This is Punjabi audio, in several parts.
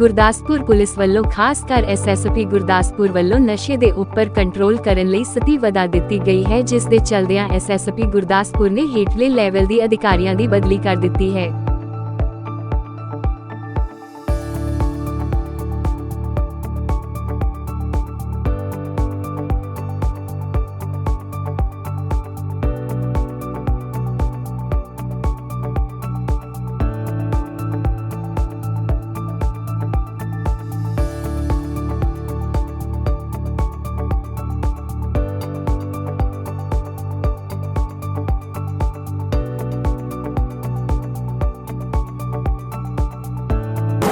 ਗੁਰਦਾਸਪੁਰ ਪੁਲਿਸ ਵੱਲੋਂ ਖਾਸ ਕਰ ਐਸਐਸਪੀ ਗੁਰਦਾਸਪੁਰ ਵੱਲੋਂ ਨਸ਼ੇ ਦੇ ਉੱਪਰ ਕੰਟਰੋਲ ਕਰਨ ਲਈ ਸਤੀ ਵਧਾ ਦਿੱਤੀ ਗਈ ਹੈ, ਜਿਸ ਦੇ ਚਲਦਿਆਂ ਐਸਐਸਪੀ ਗੁਰਦਾਸਪੁਰ ਨੇ ਹੇਠਲੇ ਲੈਵਲ ਦੀ ਅਧਿਕਾਰੀਆਂ ਦੀ ਬਦਲੀ ਕਰ ਦਿੱਤੀ ਹੈ।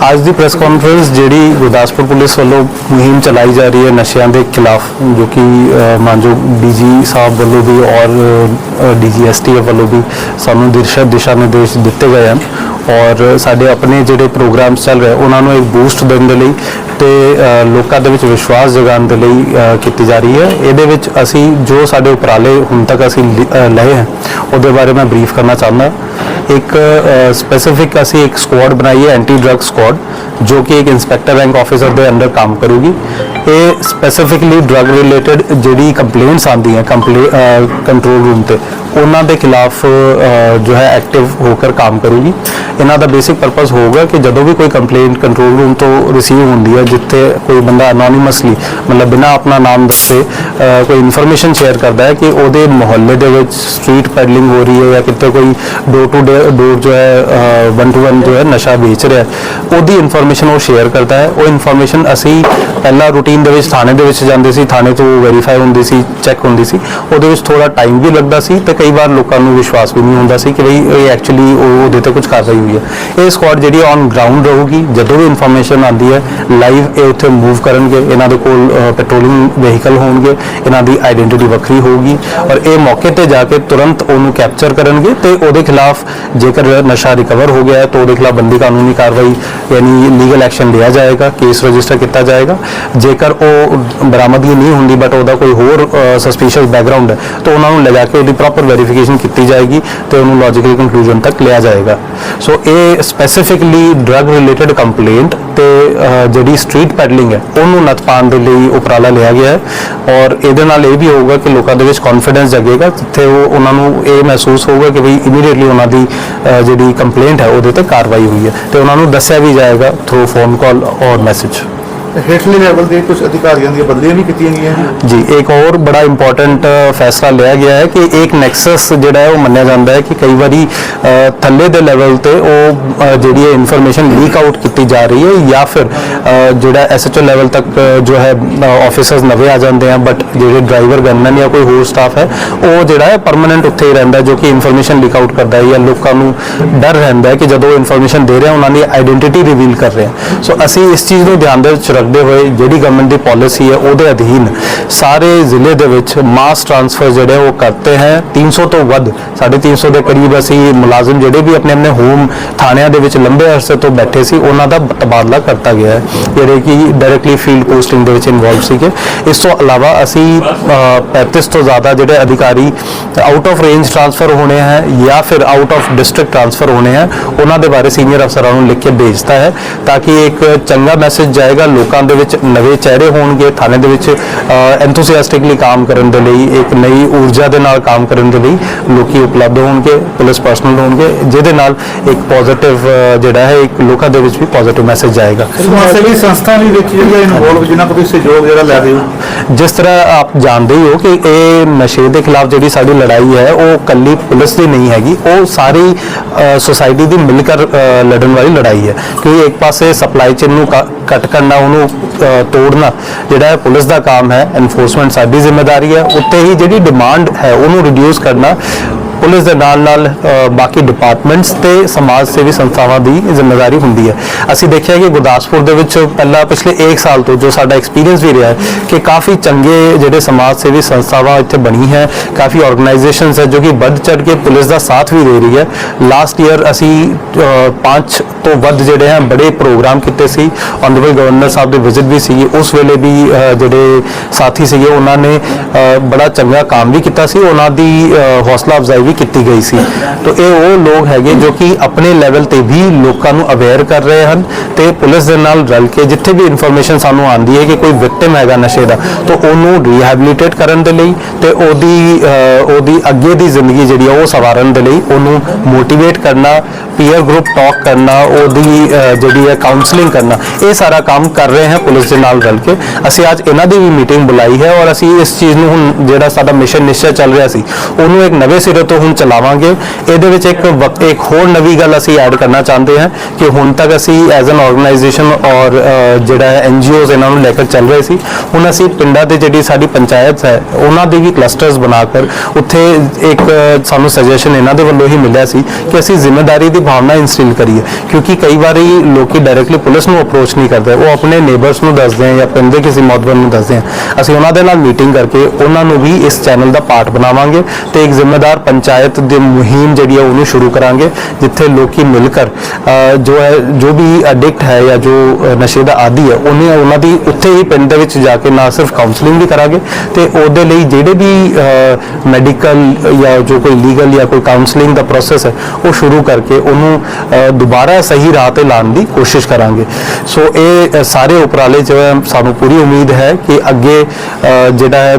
ਅੱਜ ਦੀ ਪ੍ਰੈਸ ਕਾਨਫਰੰਸ ਜਿਹੜੀ ਗੁਰਦਾਸਪੁਰ ਪੁਲਿਸ ਵੱਲੋਂ ਮੁਹਿੰਮ ਚਲਾਈ ਜਾ ਰਹੀ ਹੈ ਨਸ਼ਿਆਂ ਦੇ ਖਿਲਾਫ ਜੋ ਕਿ ਅ, ਮਾਨਯੋਗ ਡੀਜੀ ਸਾਹਿਬ ਵੱਲੋਂ ਵੀ ਔਰ ਡੀਜੀਐਸਟੀ ਵੱਲੋਂ ਵੀ ਸਾਨੂੰ ਦਿਸ਼ਾ ਦਿਸ਼ਾ ਨਿਰਦੇਸ਼ ਦਿੱਤੇ ਗਏ ਹਨ। ਔਰ ਸਾਡੇ ਆਪਣੇ ਜਿਹੜੇ ਪ੍ਰੋਗਰਾਮਸ ਚੱਲ ਰਹੇ, ਉਹਨਾਂ ਨੂੰ ਇੱਕ ਬੂਸਟ ਦੇਣ ਦੇ ਲਈ ਤੇ ਲੋਕਾਂ ਦੇ ਵਿੱਚ ਵਿਸ਼ਵਾਸ ਜਗਾਉਣ ਦੇ ਲਈ ਕੀਤੀ ਜਾ ਰਹੀ ਹੈ। ਇਹਦੇ ਵਿੱਚ ਅਸੀਂ ਜੋ ਸਾਡੇ ਉਪਰਾਲੇ ਹੁਣ ਤੱਕ ਅਸੀਂ ਲਿ- ਲਏ ਹਨ ਉਹਦੇ ਬਾਰੇ ਮੈਂ ਬਰੀਫ ਕਰਨਾ ਚਾਹੁੰਦਾ। ਇੱਕ ਸਪੈਸੀਫਿਕ ਅਸੀਂ ਇੱਕ ਸਕੁਆਡ ਬਣਾਈ ਹੈ ਐਂਟੀ ਡਰੱਗ ਸਕੁਆਡ ਜੋ ਕਿ ਇੱਕ ਇੰਸਪੈਕਟਰ ਰੈਂਕ ਆਫੀਸਰ ਦੇ ਅੰਡਰ ਕੰਮ ਕਰੂਗੀ। ਇਹ ਸਪੈਸੀਫਿਕਲੀ ਡਰੱਗ ਰਿਲੇਟਡ ਜਿਹੜੀ ਕੰਪਲੇਂਟਸ ਆਉਂਦੀਆਂ ਕੰਟਰੋਲ ਰੂਮ ਤੇ, ਉਹਨਾਂ ਦੇ ਖਿਲਾਫ ਜੋ ਹੈ ਐਕਟਿਵ ਹੋ ਕੇ ਕੰਮ ਕਰੂਗੀ। ਇਹਨਾਂ ਦਾ ਬੇਸਿਕ ਪਰਪਸ ਹੋਊਗਾ ਕਿ ਜਦੋਂ ਵੀ ਕੋਈ ਕੰਪਲੇਂਟ ਕੰਟਰੋਲ ਰੂਮ ਤੋਂ ਰਿਸੀਵ ਹੁੰਦੀ ਹੈ, ਜਿੱਥੇ ਕੋਈ ਬੰਦਾ ਅਨੋਨਿਮਸਲੀ ਮਤਲਬ ਬਿਨਾ ਆਪਣਾ ਨਾਮ ਦੱਸੇ ਕੋਈ ਇਨਫੋਰਮੇਸ਼ਨ ਸ਼ੇਅਰ ਕਰਦਾ ਹੈ ਕਿ ਉਹਦੇ ਮੁਹੱਲੇ ਦੇ ਵਿੱਚ ਸਟਰੀਟ ਪੈਡਲਿੰਗ ਹੋ ਰਹੀ ਹੈ ਜਾਂ ਕਿਤੇ ਕੋਈ ਡੋਰ ਟੂ ਡੋਰ ਜੋ ਹੈ ਵਨ ਟੂ ਵਨ ਜੋ ਹੈ ਨਸ਼ਾ ਵੇਚ ਰਿਹਾ ਹੈ, ਉਹਦੀ ਇਨਫੋਰਮੇਸ਼ਨ ਉਹ ਸ਼ੇਅਰ ਕਰਦਾ ਹੈ। ਉਹ ਇਨਫੋਰਮੇਸ਼ਨ ਅਸੀਂ ਪਹਿਲਾਂ ਰੂਟੀਨ ਦੇ ਵਿੱਚ, ਥਾਣੇ ਦੇ ਵਿੱਚ ਜਾਂਦੇ ਸੀ। ਥਾਣੇ ਤੋਂ ਵੈਰੀਫਾਈ ਹੁੰਦੀ ਸੀ ਚੈੱਕ ਹੁੰਦੀ ਸੀ। ਉਹਦੇ ਵਿੱਚ ਥੋੜਾ ਟਾਈਮ ਵੀ ਲੱਗਦਾ ਸੀ ਤੇ ਕਈ ਵਾਰ ਲੋਕਾਂ ਨੂੰ ਵਿਸ਼ਵਾਸ ਵੀ ਨਹੀਂ ਹੁੰਦਾ ਸੀ ਕਿ ਬਈ ਇਹ ਐਕਚੁਅਲੀ ਉਹਦੇ ਤੇ ਕੁਝ ਕਾਰਵਾਈ ਹੋਈ ਹੈ। ਇਹ ਸਕੁਆਡ ਜਿਹੜੀ ਔਨ ਗਰਾਊਂਡ ਰਹੂਗੀ, ਜਦੋਂ ਵੀ ਇਨਫੋਰਮੇਸ਼ਨ ਆਉਂਦੀ ਹੈ ਲਾਈਵ ਇਹ ਉੱਥੇ ਮੂਵ ਕਰਨਗੇ। ਇਹਨਾਂ ਦੇ ਕੋਲ ਪੈਟਰੋਲਿੰਗ ਵਹੀਕਲ ਹੋਣਗੇ। ਇਹਨਾਂ ਦੀ ਆਇਡੈਂਟੀਟੀ ਵੱਖਰੀ ਹੋਊਗੀ ਔਰ ਇਹ ਮੌਕੇ ਤੇ ਜਾ ਕੇ ਤੁਰੰਤ ਉਹਨੂੰ ਕੈਪਚਰ ਕਰਨਗੇ ਤੇ ਉਹਦੇ ਖਿਲਾਫ ਜੇਕਰ ਨਸ਼ਾ ਰਿਕਵਰ ਹੋ ਗਿਆ ਹੈ, ਤਾਂ ਉਹਦੇ ਖਿਲਾਫ ਬੰਦੀ ਕਾਨੂੰਨੀ ਕਾਰਵਾਈ, ਯਾਨੀ ਲੀਗਲ ਐਕਸ਼ਨ ਲਿਆ ਜਾਏਗਾ ਕੇਸ ਰਜਿਸਟਰ ਕੀਤਾ ਜਾਏਗਾ। ਜੇਕਰ ਉਹ ਬਰਾਮਦਗੀ ਨਹੀਂ ਹੁੰਦੀ ਬਟ ਉਹਦਾ ਕੋਈ ਹੋਰ ਸਸਪੀਸ਼ੀਅਸ ਬੈਕਗ੍ਰਾਉਂਡ ਹੈ, ਤਾਂ ਉਹਨਾਂ ਨੂੰ ਲਿਜਾ ਕੇ ਉਹਦੀ ਪ੍ਰੋਪਰ ਵੈਰੀਫਿਕੇਸ਼ਨ ਕੀਤੀ ਜਾਏਗੀ ਤੇ ਉਹਨੂੰ ਲੌਜੀਕਲ ਕੰਕਲੂਜਨ ਤੱਕ ਲਿਆ ਜਾਏਗਾ। ਸੋ ਇਹ ਸਪੈਸੀਫਿਕਲੀ ਡਰੱਗ ਰਿਲੇਟਡ ਕੰਪਲੇਂਟ ਤੇ ਜਿਹੜੀ ਸਟਰੀਟ ਪੈਡਲਿੰਗ ਹੈ, ਉਹਨੂੰ ਨੱਥ ਪਾਉਣ ਦੇ ਲਈ ਉਪਰਾਲਾ ਲਿਆ ਗਿਆ ਹੈ। ਔਰ ਇਹਦੇ ਨਾਲ ਇਹ ਵੀ ਹੋਊਗਾ ਕਿ ਲੋਕਾਂ ਦੇ ਵਿੱਚ ਕੌਨਫੀਡੈਂਸ ਜਗੇਗਾ, ਜਿੱਥੇ ਉਹ ਉਹਨਾਂ ਨੂੰ ਇਹ ਮਹਿਸੂਸ ਹੋਊਗਾ ਕਿ ਵੀ ਇਮੀਡੀਏਟਲੀ ਉਹਨਾਂ ਦੀ ਜਿਹੜੀ ਕੰਪਲੇਂਟ ਹੈ, ਉਹਦੇ ਤੇ ਕਾਰਵਾਈ ਹੋਈ ਹੈ। ਤੇ ਉਹਨਾਂ ਨੂੰ ਦੱਸਿਆ ਵੀ ਜਾਏਗਾ ਥਰੂ ਫੋਨ ਕਾਲ ਔਰ ਮੈਸੇਜ ਹੇਠਲੇ ਲੈਵਲ ਦੇ ਕੁਝ ਅਧਿਕਾਰੀਆਂ ਦੀਆਂ ਬਦਲੀਆਂ ਵੀ ਕੀਤੀਆਂ ਗਈਆਂ ਜੀ? ਇੱਕ ਹੋਰ ਬੜਾ ਇੰਪੋਰਟੈਂਟ ਫੈਸਲਾ ਲਿਆ ਗਿਆ ਹੈ ਕਿ ਇੱਕ ਨੈਕਸਸ ਜਿਹੜਾ ਹੈ ਉਹ ਮੰਨਿਆ ਜਾਂਦਾ ਹੈ ਕਿ ਕਈ ਵਾਰੀ ਥੱਲੇ ਦੇ ਲੈਵਲ ਤੇ ਉਹ ਜਿਹੜੀ ਹੈ ਇਨਫੋਰਮੇਸ਼ਨ ਲੀਕ ਆਊਟ ਕੀਤੀ ਜਾ ਰਹੀ ਹੈ ਜਾਂ ਫਿਰ ਜਿਹੜਾ ਐਸਐਚਓ ਲੈਵਲ ਤੱਕ ਜੋ ਹੈ ਆਫੀਸਰਸ ਨਵੇਂ ਆ ਜਾਂਦੇ ਆ ਬਟ ਜਿਹੜੇ ਡਰਾਈਵਰ ਗਨਮੈਨ ਜਾਂ ਕੋਈ ਹੋਰ ਸਟਾਫ ਹੈ, ਉਹ ਜਿਹੜਾ ਹੈ ਪਰਮਨੈਂਟ ਉੱਥੇ ਹੀ ਰਹਿੰਦਾ ਜੋ ਕਿ ਇਨਫੋਰਮੇਸ਼ਨ ਲੀਕ ਆਊਟ ਕਰਦਾ ਹੈ ਜਾਂ ਲੋਕਾਂ ਨੂੰ ਡਰ ਰਹਿੰਦਾ ਹੈ ਕਿ ਜਦੋਂ ਇਨਫੋਰਮੇਸ਼ਨ ਦੇ ਰਿਹਾ, ਉਹਨਾਂ ਦੀ ਆਇਡੈਂਟੀਟੀ ਰਿਵੀਲ ਕਰ ਰਿਹਾ ਸੋ ਅਸੀਂ ਇਸ ਚੀਜ਼ ਨੂੰ ਧਿਆਨ ਦੇ ਵਿੱਚ ਰੱਖਦੇ ਹੋਏ ਜਿਹੜੀ ਗਵਰਨਮੈਂਟ ਦੀ ਪਾਲਿਸੀ ਹੈ ਉਹਦੇ ਅਧੀਨ ਸਾਰੇ ਜ਼ਿਲ੍ਹੇ ਦੇ ਵਿੱਚ ਮਾਸ ਟ੍ਰਾਂਸਫਰ ਜਿਹੜੇ ਉਹ ਕਰਤੇ ਹੈ। 300 ਤੋਂ ਵੱਧ 350 ਦੇ ਕਰੀਬ ਅਸੀਂ ਮੁਲਾਜ਼ਮ ਜਿਹੜੇ ਵੀ ਆਪਣੇ ਆਪਣੇ ਹੋਮ ਥਾਣਿਆਂ ਦੇ ਵਿੱਚ ਲੰਬੇ ਅਰਸੇ ਤੋਂ ਬੈਠੇ ਸੀ ਉਹਨਾਂ ਦਾ ਤਬਾਦਲਾ ਕਰਤਾ ਗਿਆ ਹੈ। ਜਿਹੜੇ ਕਿ ਡਾਇਰੈਕਟਲੀ ਫੀਲਡ ਪੋਸਟਿੰਗ ਦੇ ਵਿੱਚ ਇਨਵੋਲਵ ਸੀਗੇ। ਇਸ ਤੋਂ ਇਲਾਵਾ ਅਸੀਂ ਅ, 35 ਤੋਂ ਜ਼ਿਆਦਾ ਜਿਹੜੇ ਅਧਿਕਾਰੀ ਆਊਟ ਆਫ ਰੇਂਜ ਟ੍ਰਾਂਸਫਰ ਹੋਣੇ ਹੈ ਜਾਂ ਫਿਰ ਆਊਟ ਆਫ ਡਿਸਟ੍ਰਿਕਟ ਟ੍ਰਾਂਸਫਰ ਹੋਣੇ ਹੈ ਉਹਨਾਂ ਦੇ ਬਾਰੇ ਸੀਨੀਅਰ ਅਫਸਰਾਂ ਨੂੰ ਲਿਖ ਕੇ ਭੇਜਤਾ ਹੈ ਤਾਂ ਕਿ ਇੱਕ ਚੰਗਾ ਮੈਸੇਜ ਜਾਏਗਾ ਲੋਕ ਦੇ ਵਿੱਚ ਨਵੇਂ ਚਿਹਰੇ ਹੋਣਗੇ ਥਾਣੇ ਦੇ ਵਿੱਚ ਐਂਥੂਸੀਆਸਟਿਕਲੀ ਕੰਮ ਕਰਨ ਦੇ ਲਈ ਇੱਕ ਨਈ ਊਰਜਾ ਦੇ ਨਾਲ ਕੰਮ ਕਰਨ ਦੇ ਲਈ ਲੋਕੀ ਉਪਲਬਧ ਹੋਣਗੇ ਪੁਲਿਸ ਪਰਸਨਲ ਹੋਣਗੇ ਜਿਹਦੇ ਨਾਲ ਇੱਕ ਪੋਜ਼ਿਟਿਵ ਜਿਹੜਾ ਹੈ ਇੱਕ ਲੋਕਾਂ ਦੇ ਵਿੱਚ ਵੀ ਪੋਜ਼ਿਟਿਵ ਮੈਸੇਜ ਜਾਏਗਾ। ਸਮਾਜ ਸੇਵੀ ਸੰਸਥਾ ਵੀ ਵਿੱਚ ਜਿਹੜੀ ਇਨਵੋਲਵ ਜਿਨ੍ਹਾਂ ਕੋਲ ਸਹਿਯੋਗ ਜਿਹੜਾ ਲੈ ਰਹੇ ਹੋ ਜਿਸ ਤਰ੍ਹਾਂ ਆਪ ਜਾਣਦੇ ਹੀ ਹੋ ਕਿ ਇਹ ਨਸ਼ੇ ਦੇ ਖਿਲਾਫ ਜਿਹੜੀ ਸਾਡੀ ਲੜਾਈ ਹੈ, ਉਹ ਕੱਲੀ ਪੁਲਿਸ ਦੀ ਨਹੀਂ ਹੈਗੀ, ਉਹ ਸਾਰੀ ਸੋਸਾਇਟੀ ਦੀ ਮਿਲ ਕਰ ਲੜਨ ਵਾਲੀ ਲੜਾਈ ਹੈ। ਕਿਉਂਕਿ ਇੱਕ ਪਾਸੇ ਸਪਲਾਈ ਚੇਨ ਨੂੰ ਕ- ਕੱਟ ਕਰਨਾ, ਉਹਨੂੰ ਤੋੜਨਾ, ਜਿਹੜਾ ਹੈ ਪੁਲਿਸ ਦਾ ਕੰਮ ਹੈ ਐਨਫੋਰਸਮੈਂਟ ਸਾਡੀ ਜ਼ਿੰਮੇਵਾਰੀ ਹੈ, ਉੱਤੇ ਹੀ ਜਿਹੜੀ ਡਿਮਾਂਡ ਹੈ, ਉਹਨੂੰ ਰਿਡਿਊਸ ਕਰਨਾ ਪੁਲਿਸ ਦੇ ਨਾਲ ਨਾਲ ਬਾਕੀ ਡਿਪਾਰਟਮੈਂਟਸ ਤੇ ਸਮਾਜ ਸੇਵੀ ਸੰਸਥਾਵਾਂ ਦੀ ਜ਼ਿੰਮੇਵਾਰੀ ਹੁੰਦੀ ਹੈ। ਅਸੀਂ ਦੇਖਿਆ ਕਿ ਗੁਰਦਾਸਪੁਰ ਦੇ ਵਿੱਚ ਪਹਿਲਾਂ ਪਿਛਲੇ 1 ਸਾਲ ਤੋਂ ਜੋ ਸਾਡਾ ਐਕਸਪੀਰੀਅੰਸ ਵੀ ਰਿਹਾ ਹੈ ਕਿ ਕਾਫੀ ਚੰਗੇ ਜਿਹੜੇ ਸਮਾਜ ਸੇਵੀ ਸੰਸਥਾਵਾਂ ਇੱਥੇ ਬਣੀ ਹੈ ਕਾਫੀ ਆਰਗੇਨਾਈਜੇਸ਼ਨਸ ਹੈ ਜੋ ਕਿ ਵੱਧ ਚੜ ਕੇ ਪੁਲਿਸ ਦਾ ਸਾਥ ਵੀ ਦੇ ਰਹੀ ਹੈ। ਲਾਸਟ ਈਅਰ ਅਸੀਂ ਅ, ਪੰਜ ਤੋਂ ਵੱਧ ਜਿਹੜੇ ਹੈ ਬੜੇ ਪ੍ਰੋਗਰਾਮ ਕੀਤੇ ਸੀ। ਆਨਰੇਬਲ ਗਵਰਨਰ ਸਾਹਿਬ ਦੇ ਵਿਜ਼ਿਟ ਵੀ ਸੀ ਉਸ ਵੇਲੇ ਵੀ ਜਿਹੜੇ ਸਾਥੀ ਸੀਗੇ ਉਹਨਾਂ ਨੇ ਬੜਾ ਚੰਗਾ ਕੰਮ ਵੀ ਕੀਤਾ ਸੀ। ਉਹਨਾਂ ਦੀ ਹੌਸਲਾ ਅਫਜ਼ਾਈ ਵੀ ਕੀਤੀ ਗਈ ਸੀ। ਤਾਂ ਇਹ ਉਹ ਲੋਕ ਹੈਗੇ ਜੋ ਕਿ ਆਪਣੇ ਲੈਵਲ ਤੇ ਵੀ ਲੋਕਾਂ ਨੂੰ ਅਵੇਅਰ ਕਰ ਰਹੇ ਹਨ ਤੇ ਪੁਲਿਸ ਦੇ ਨਾਲ ਰਲ ਕੇ ਜਿੱਥੇ ਵੀ ਇਨਫੋਰਮੇਸ਼ਨ ਸਾਨੂੰ ਆਉਂਦੀ ਹੈ ਕਿ ਕੋਈ ਵਿਕਟਿਮ ਹੈਗਾ ਨਸ਼ੇ ਦਾ, ਤਾਂ ਉਹਨੂੰ ਰੀਹੈਬਿਲਿਟੇਟ ਕਰਨ ਦੇ ਲਈ ਤੇ ਉਹਦੀ ਉਹਦੀ ਅੱਗੇ ਦੀ ਜ਼ਿੰਦਗੀ ਜਿਹੜੀ ਆ ਉਹ ਸਵਾਰਨ ਦੇ ਲਈ ਉਹਨੂੰ ਮੋਟੀਵੇਟ ਕਰਨਾ ਪੀਅਰ ਗਰੁੱਪ ਟਾਕ ਕਰਨਾ, ਉਹਦੀ ਜਿਹੜੀ ਹੈ ਕਾਉਂਸਲਿੰਗ ਕਰਨਾ, ਇਹ ਸਾਰਾ ਕੰਮ ਕਰ ਰਹੇ ਹਾਂ ਪੁਲਿਸ ਦੇ ਨਾਲ ਰਲ ਕੇ। ਅਸੀਂ ਅੱਜ ਇਹਨਾਂ ਦੀ ਵੀ ਮੀਟਿੰਗ ਬੁਲਾਈ ਹੈ ਔਰ ਅਸੀਂ ਇਸ ਚੀਜ਼ ਨੂੰ ਹੁਣ ਜਿਹੜਾ ਸਾਡਾ ਮਿਸ਼ਨ ਨਿਸ਼ਚੈ ਚੱਲ ਰਿਹਾ ਸੀ, ਉਹਨੂੰ ਇੱਕ ਨਵੇਂ ਸਿਰੇ ਤੋਂ ਹੁਣ ਚਲਾਵਾਂਗੇ। ਇਹਦੇ ਵਿੱਚ ਇੱਕ ਵਕ- ਇੱਕ ਹੋਰ ਨਵੀਂ ਗੱਲ ਅਸੀਂ ਐਡ ਕਰਨਾ ਚਾਹੁੰਦੇ ਹਾਂ ਕਿ ਹੁਣ ਤੱਕ ਅਸੀਂ ਐਜ਼ ਐਨ ਆਰਗੇਨਾਈਜੇਸ਼ਨ ਔਰ ਜਿਹੜਾ ਹੈ ਐਨਜੀਓਜ਼ ਇਹਨਾਂ ਨੂੰ ਲੈ ਕੇ ਚੱਲ ਰਹੇ ਸੀ। ਹੁਣ ਅਸੀਂ ਪਿੰਡਾਂ ਦੇ ਜਿਹੜੀ ਸਾਡੀ ਪੰਚਾਇਤ ਹੈ, ਉਹਨਾਂ ਦੇ ਵੀ ਕਲਸਟਰਸ ਬਣਾ ਕੇ ਉੱਥੇ ਇੱਕ ਸਾਨੂੰ ਸੁਜੈਸ਼ਨ ਇਹਨਾਂ ਦੇ ਵੱਲੋਂ ਹੀ ਮਿਲਿਆ ਸੀ ਕਿ ਅਸੀਂ ਜ਼ਿੰਮੇਵਾਰੀ ਦੀ ਭਾਵਨਾ ਇਨਸਟਿਲ ਕਰੀਏ। ਕਿਉਂਕਿ ਕਈ ਵਾਰੀ ਲੋਕੀ ਡਾਇਰੈਕਟਲੀ ਪੁਲਿਸ ਨੂੰ ਅਪਰੋਚ ਨਹੀਂ ਕਰਦੇ। ਉਹ ਆਪਣੇ ਨੇਬਰਸ ਨੂੰ ਦੱਸਦੇ ਆ ਜਾਂ ਪਿੰਡ ਦੇ ਕਿਸੇ ਮੌਤਬਰ ਨੂੰ ਦੱਸਦੇ ਆ। ਅਸੀਂ ਉਹਨਾਂ ਦੇ ਨਾਲ ਮੀਟਿੰਗ ਕਰਕੇ ਉਹਨਾਂ ਨੂੰ ਵੀ ਇਸ ਚੈਨਲ ਦਾ ਪਾਰਟ ਬਣਾਵਾਂਗੇ ਤੇ ਇੱਕ ਜ਼ਿੰਮੇਦਾਰ ਪੰਚਾਇਤ ਦੀ ਮੁਹਿੰਮ ਜਿਹੜੀ ਹੈ ਉਹਨੂੰ ਸ਼ੁਰੂ ਕਰਾਂਗੇ, ਜਿੱਥੇ ਲੋਕੀ ਮਿਲ ਕਰ ਜੋ ਹੈ, ਜੋ ਵੀ ਐਡਿਕਟ ਹੈ ਜਾਂ ਜੋ ਨਸ਼ੇ ਦਾ ਆਦੀ ਹੈ, ਉਹਨੇ ਉਹਨਾਂ ਦੀ ਉੱਥੇ ਹੀ ਪਿੰਡ ਦੇ ਵਿੱਚ ਜਾ ਕੇ ਨਾ ਸਿਰਫ ਕਾਉਂਸਲਿੰਗ ਵੀ ਕਰਾਂਗੇ ਤੇ ਉਹਦੇ ਲਈ ਜਿਹੜੇ ਵੀ ਮੈਡੀਕਲ ਜਾਂ ਜੋ ਕੋਈ ਲੀਗਲ ਜਾਂ ਕੋਈ ਕਾਉਂਸਲਿੰਗ ਦਾ ਪ੍ਰੋਸੈਸ ਹੈ, ਉਹ ਸ਼ੁਰੂ ਕਰਕੇ ਉਹਨੂੰ ਦੁਬਾਰਾ ਸਹੀ ਰਾਹ ਤੇ ਲਾਉਣ ਦੀ ਕੋਸ਼ਿਸ਼ ਕਰਾਂਗੇ। ਸੋ ਇਹ ਸਾਰੇ ਉਪਰਾਲੇ ਜੋ ਹੈ ਸਾਨੂੰ ਪੂਰੀ ਉਮੀਦ ਹੈ ਕਿ ਅੱਗੇ ਜਿਹੜਾ ਹੈ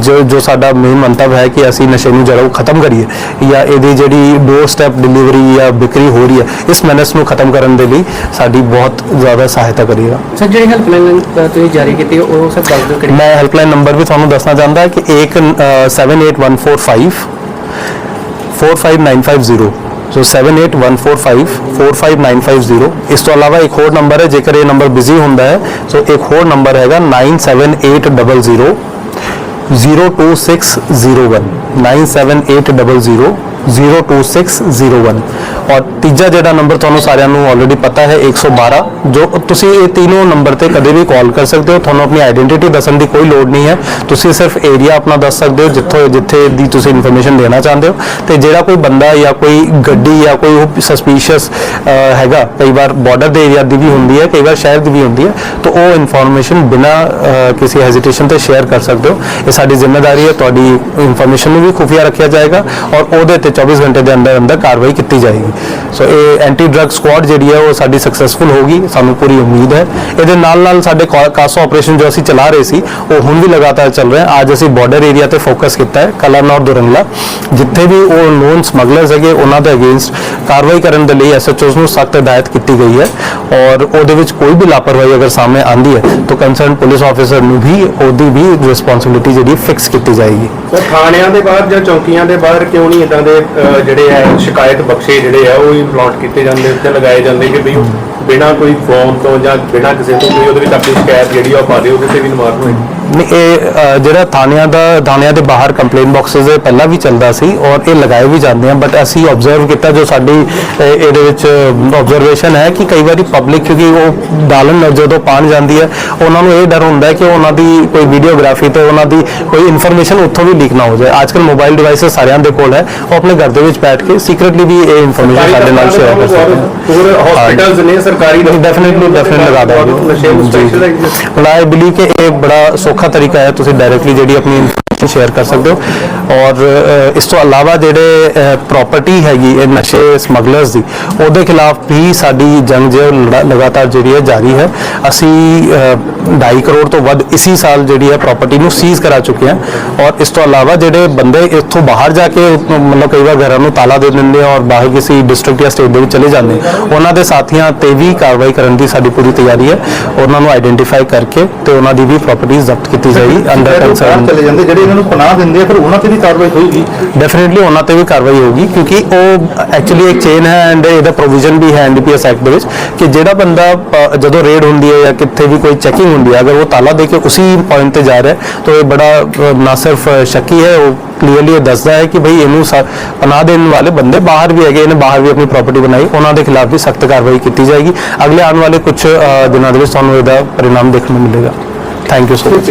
ਜੋ ਜੋ ਸਾਡਾ ਮੇਨ ਮੰਤਵ ਹੈ ਕਿ ਅਸੀਂ ਨਸ਼ੇ ਨੂੰ ਜੜੋਂ ਖਤਮ ਕਰੀਏ ਜਾਂ ਇਹਦੀ ਜਿਹੜੀ ਡੋਰ ਸਟੈਪ ਡਿਲੀਵਰੀ ਜਾਂ ਵਿਕਰੀ ਹੋ ਰਹੀ ਹੈ ਇਸ ਮੈਨਸ ਨੂੰ ਖਤਮ ਕਰਨ ਦੇ ਲਈ ਸਾਡੀ ਬਹੁਤ ਜ਼ਿਆਦਾ ਸਹਾਇਤਾ ਕਰੇਗਾ ਸਰ ਜਿਹੜੀ ਹੈਲਪਲਾਈਨ ਤੁਸੀਂ ਜਾਰੀ ਕੀਤੀ ਉਹ ਸਰ ਦੱਸ ਦਿਓ ਕਿਹੜੀ? ਮੈਂ ਹੈਲਪਲਾਈਨ ਨੰਬਰ ਵੀ ਤੁਹਾਨੂੰ ਦੱਸਣਾ ਚਾਹੁੰਦਾ ਕਿ ਇੱਕ 78145 45950 ਸੋ 78145 45950 ਇਸ ਤੋਂ ਇਲਾਵਾ ਇੱਕ ਹੋਰ ਨੰਬਰ ਹੈ ਜੇਕਰ ਇਹ ਨੰਬਰ ਬਿਜ਼ੀ ਹੁੰਦਾ ਹੈ ਸੋ ਇੱਕ ਹੋਰ ਨੰਬਰ ਹੈਗਾ 97800 02601 97800 02601 ਔਰ ਤੀਜਾ ਜਿਹੜਾ ਨੰਬਰ ਤੁਹਾਨੂੰ ਸਾਰਿਆਂ ਨੂੰ ਆਲਰੇਡੀ ਪਤਾ ਹੈ 112 ਜੋ ਤੁਸੀਂ ਇਹ ਤਿੰਨੋਂ ਨੰਬਰ ਤੇ ਕਦੇ ਵੀ ਕਾਲ ਕਰ ਸਕਦੇ ਹੋ। ਤੁਹਾਨੂੰ ਆਪਣੀ ਆਇਡੈਂਟੀਟੀ ਦੱਸਣ ਦੀ ਕੋਈ ਲੋੜ ਨਹੀਂ ਹੈ। ਤੁਸੀਂ ਸਿਰਫ ਏਰੀਆ ਆਪਣਾ ਦੱਸ ਸਕਦੇ ਹੋ, ਜਿੱਥੋਂ, ਜਿੱਥੇ ਦੀ ਤੁਸੀਂ ਇਨਫੋਰਮੇਸ਼ਨ ਦੇਣਾ ਚਾਹੁੰਦੇ ਹੋ। ਤੇ ਜਿਹੜਾ ਕੋਈ ਬੰਦਾ ਜਾਂ ਕੋਈ ਗੱਡੀ ਜਾਂ ਕੋਈ ਸਸਪੀਸ਼ੀਅਸ ਹੈਗਾ, ਕਈ ਵਾਰ ਬਾਰਡਰ ਦੇ ਏਰੀਆ ਦੀ ਵੀ ਹੁੰਦੀ ਹੈ, ਕਈ ਵਾਰ ਸ਼ਹਿਰ ਦੀ ਵੀ ਹੁੰਦੀ ਹੈ, ਤਾਂ ਉਹ ਇਨਫੋਰਮੇਸ਼ਨ ਬਿਨਾ ਕਿਸੇ ਹੈਜ਼ਿਟੇਸ਼ਨ ਤੇ ਸ਼ੇਅਰ ਕਰ ਸਕਦੇ ਹੋ। ਇਹ ਸਾਡੀ ਜ਼ਿੰਮੇਵਾਰੀ ਹੈ, ਤੁਹਾਡੀ ਇਨਫੋਰਮੇਸ਼ਨ ਨੂੰ ਵੀ ਖੁਫੀਆ ਰੱਖਿਆ ਜਾਏਗਾ ਔਰ ਉਹਦੇ ਤੇ 24 ਘੰਟੇ ਦੇ ਅੰਦਰ ਅੰਦਰ ਕਾਰਵਾਈ ਕੀਤੀ ਜਾਏਗੀ। ਸੋ ਇਹ ਐਂਟੀ ਡਰੱਗ ਸਕੁਆਡ ਜਿਹੜੀ ਹੈ, ਉਹ ਸਾਡੀ ਸਕਸੈਸਫੁਲ ਹੋਗੀ ਸਾਨੂੰ ਪੂਰੀ ਉਮੀਦ ਹੈ। ਇਹਦੇ ਨਾਲ ਨਾਲ ਸਾਡੇ ਕਾ- ਕਾਸੋ ਆਪਰੇਸ਼ਨ ਜੋ ਅਸੀਂ ਚਲਾ ਰਹੇ ਸੀ, ਉਹ ਹੁਣ ਵੀ ਲਗਾਤਾਰ ਚੱਲ ਰਿਹਾ ਅੱਜ ਅਸੀਂ ਬਾਰਡਰ ਏਰੀਆ ਤੇ ਫੋਕਸ ਕੀਤਾ ਹੈ ਕਲਾਨੌਰ ਦੁਰੰਗਲਾ, ਜਿੱਥੇ ਵੀ ਉਹ ਨੋਨ ਸਮਗਲਰਸ ਹੈਗੇ, ਉਹਨਾਂ ਦੇ ਅਗੇਂਸਟ ਕਾਰਵਾਈ ਕਰਨ ਦੇ ਲਈ ਐਸਐਚਓਸ ਨੂੰ ਸਖਤ ਹਦਾਇਤ ਕੀਤੀ ਗਈ ਹੈ। ਔਰ ਉਹਦੇ ਵਿੱਚ ਕੋਈ ਵੀ ਲਾਪਰਵਾਹੀ ਅਗਰ ਸਾਹਮਣੇ ਆਂਦੀ ਹੈ ਤਾਂ ਕੰਸਰਨ ਪੁਲਿਸ ਆਫੀਸਰ ਨੂੰ ਵੀ ਉਹਦੀ ਵੀ ਰਿਸਪੌਂਸਿਬਿਲਿਟੀ ਜਿਹੜੀ ਫਿਕਸ ਕੀਤੀ ਜਾਏਗੀ। ਸਰ ਥਾਣਿਆਂ ਦੇ ਬਾਹਰ ਜਾਂ ਚੌਕੀਆਂ ਦੇ ਬਾਹਰ ਕਿਉਂ ਨਹੀਂ ਇਦਾਂ ਦੇ ਅਹ, ਜਿਹੜੇ ਹੈ ਸ਼ਿਕਾਇਤ ਬਖਸ਼ੇ ਜਿਹੜੇ ਆ ਉਹ ਹੀ ਪਲਾਟ ਕੀਤੇ ਜਾਂਦੇ ਉੱਤੇ ਲਗਾਏ ਜਾਂਦੇ ਕਿ ਵੀ ਬਿਨਾਂ ਕੋਈ ਫੋਨ ਤੋਂ ਜਾਂ ਬਿਨਾਂ ਕਿਸੇ ਤੋਂ ਕੋਈ ਉਹਦੇ ਵਿੱਚ ਆਪਣੀ ਸ਼ਿਕਾਇਤ ਜਿਹੜੀ ਆ ਉਹ ਪਾ ਦਿਓ ਕਿਸੇ ਵੀ ਨਿਵਾਰਨ ਨੂੰ। ਨਹੀਂ ਇਹ ਜਿਹੜਾ ਥਾਣਿਆਂ ਦਾ ਥਾਣਿਆਂ ਦੇ ਬਾਹਰ ਕੰਪਲੇਨ ਬਾਕਸਸ ਦੇ ਪਹਿਲਾਂ ਵੀ ਚੱਲਦਾ ਸੀ ਔਰ ਇਹ ਲਗਾਏ ਵੀ ਜਾਂਦੇ ਆ ਬਟ ਅਸੀਂ ਆਬਜ਼ਰਵ ਕੀਤਾ ਜੋ ਸਾਡੀ ਇਹਦੇ ਵਿੱਚ ਆਬਜ਼ਰਵੇਸ਼ਨ ਹੈ ਕਿ ਕਈ ਵਾਰੀ ਪਬਲਿਕ ਕਿਉਂਕਿ ਉਹ ਡਾਲਨ ਜਦੋਂ ਪਾਣ ਜਾਂਦੀ ਹੈ ਉਹਨਾਂ ਨੂੰ ਇਹ ਡਰ ਹੁੰਦਾ ਹੈ ਕਿ ਉਹਨਾਂ ਦੀ ਕੋਈ ਵੀਡੀਓਗ੍ਰਾਫੀ ਤੇ ਉਹਨਾਂ ਦੀ ਕੋਈ ਇਨਫੋਰਮੇਸ਼ਨ ਉੱਥੋਂ ਵੀ ਲੀਕ ਨਾ ਹੋ ਜਾਏ। ਅੱਜਕੱਲ ਮੋਬਾਈਲ ਡਿਵਾਈਸਸ ਸਾਰਿਆਂ ਦੇ ਕੋਲ ਹੈ ਉਹ ਆਪਣੇ ਘਰ ਦੇ ਵਿੱਚ ਬੈਠ ਕੇ ਸੀਕ੍ਰੀਟਲੀ ਵੀ ਇਹ ਇਨਫੋਰਮੇਸ਼ਨ ਸਾਡੇ ਨਾਲ ਸ਼ੇਅਰ ਕਰ ਸਕਦੇ ਹਨ ਹੋਰ ਹਸਪੀਟਲਸ ਨੇ ਸਰਕਾਰੀ ਡੈਫੀਨਿਟਲੀ ਡੈਫੀਨਿਟਲੀ ਲਗਾ ਦਾਂਗੇ। ਹੁਣ ਆਈ ਬਲੀਵ ਕਿ ਇਹ ਬੜਾ ਸੌਖਾ ਤਰੀਕਾ ਹੈ ਤੁਸੀਂ ਡਾਇਰੈਕਟਲੀ ਜਿਹੜੀ ਆਪਣੀ ਇਨਫੋਰਮੇਸ਼ਨ ਸ਼ੇਅਰ ਕਰ ਸਕਦੇ ਹੋ। ਔਰ ਇਸ ਤੋਂ ਇਲਾਵਾ ਜਿਹੜੇ ਪ੍ਰਾਪਰਟੀ ਹੈਗੀ ਇਹ ਨਸ਼ੇ ਸਮਗਲਰਸ ਦੀ ਉਹਦੇ ਖਿਲਾਫ ਵੀ ਸਾਡੀ ਜੰਗ ਜੋ ਲਗਾਤਾਰ ਜਿਹੜੀ ਹੈ ਜਾਰੀ ਹੈ। ਅਸੀਂ 2.5 ਕਰੋੜ ਤੋਂ ਵੱਧ ਇਸੀ ਸਾਲ ਜਿਹੜੀ ਹੈ ਪ੍ਰਾਪਰਟੀ ਨੂੰ ਸੀਜ਼ ਕਰਾ ਚੁੱਕੇ ਹਾਂ। ਔਰ ਇਸ ਤੋਂ ਇਲਾਵਾ ਜਿਹੜੇ ਬੰਦੇ ਇੱਥੋਂ ਬਾਹਰ ਜਾ ਕੇ ਮਤਲਬ ਕਈ ਵਾਰ ਘਰਾਂ ਨੂੰ ਤਾਲਾ ਦੇ ਦਿੰਦੇ ਆ ਔਰ ਬਾਹਰ ਕਿਸੇ ਡਿਸਟ੍ਰਿਕਟ ਜਾਂ ਸਟੇਟ ਦੇ ਵਿੱਚ ਚਲੇ ਜਾਂਦੇ ਉਹਨਾਂ ਦੇ ਸਾਥੀਆਂ ਤੇ ਵੀ ਕਾਰਵਾਈ ਕਰਨ ਦੀ ਸਾਡੀ ਪੂਰੀ ਤਿਆਰੀ ਹੈ। ਉਹਨਾਂ ਨੂੰ ਆਈਡੈਂਟੀਫਾਈ ਕਰਕੇ ਤੇ ਉਹਨਾਂ ਦੀ ਵੀ ਪ੍ਰਾਪਰਟੀ ਜ਼ਬਤ ਕੀਤੀ ਜਾਏਗੀ ਅੰਡਰ ਕੰਸਰਨ ਚਲੇ ਜਾਂਦੇ ਜਿਹੜੇ ਇਹਨਾਂ ਨੂੰ ਪਨਾਹ ਦਿੰਦੇ ਆ ਫਿਰ ਉਹਨਾਂ ਤੇ ਵੀ ਕਾਰਵਾਈ ਹੋਏਗੀ ਡੈਫੀਨਿਟਲੀ ਉਹਨਾਂ ਤੇ ਵੀ ਕਾਰਵਾਈ ਹੋਊਗੀ ਕਿਉਂਕਿ ਉਹ ਐਕਚੁਅਲੀ ਇੱਕ ਚੇਨ ਹੈ ਐਂਡ ਇਹਦਾ ਪ੍ਰੋਵੀਜ਼ਨ ਵੀ ਹੈ ਐਨਡੀਪੀਐਸ ਐਕਟ ਦੇ ਵਿੱਚ ਕਿ ਜਿਹੜਾ ਬੰਦਾ ਪ- ਜਦੋਂ ਰੇਡ ਹੁੰਦੀ ਹੈ ਜਾਂ ਕਿੱਥੇ ਵੀ ਕੋਈ ਚੈਕਿੰਗ ਹੁੰਦੀ ਹੈ ਅਗਰ ਉਹ ਤਾਲਾ ਦੇ ਕੇ ਉਸੇ ਪੁਆਇੰਟ ਤੇ ਜਾ ਰਿਹਾ ਹੈ ਤਾਂ ਇਹ ਬੜਾ ਅ, ਨਾ ਸਿਰਫ ਸ਼ੱਕੀ ਹੈ ਉਹ ਕਲੀਅਰਲੀ ਇਹ ਦੱਸਦਾ ਹੈ ਕਿ ਭਈ ਇਹਨੂੰ ਸਾ- ਪਨਾਹ ਦੇਣ ਵਾਲੇ ਬੰਦੇ ਬਾਹਰ ਵੀ ਹੈਗੇ ਇਹਨੇ ਬਾਹਰ ਵੀ ਆਪਣੀ ਪ੍ਰਾਪਰਟੀ ਬਣਾਈ ਉਹਨਾਂ ਦੇ ਖਿਲਾਫ ਵੀ ਸਖਤ ਕਾਰਵਾਈ ਕੀਤੀ ਜਾਏਗੀ। ਅਗਲੇ ਆਉਣ ਵਾਲੇ ਕੁਝ ਦਿਨਾਂ ਦੇ ਵਿੱਚ ਤੁਹਾਨੂੰ ਇਹਦਾ ਪਰਿਣਾਮ ਦੇਖਣ ਨੂੰ ਮਿਲੇਗਾ। Thank you so much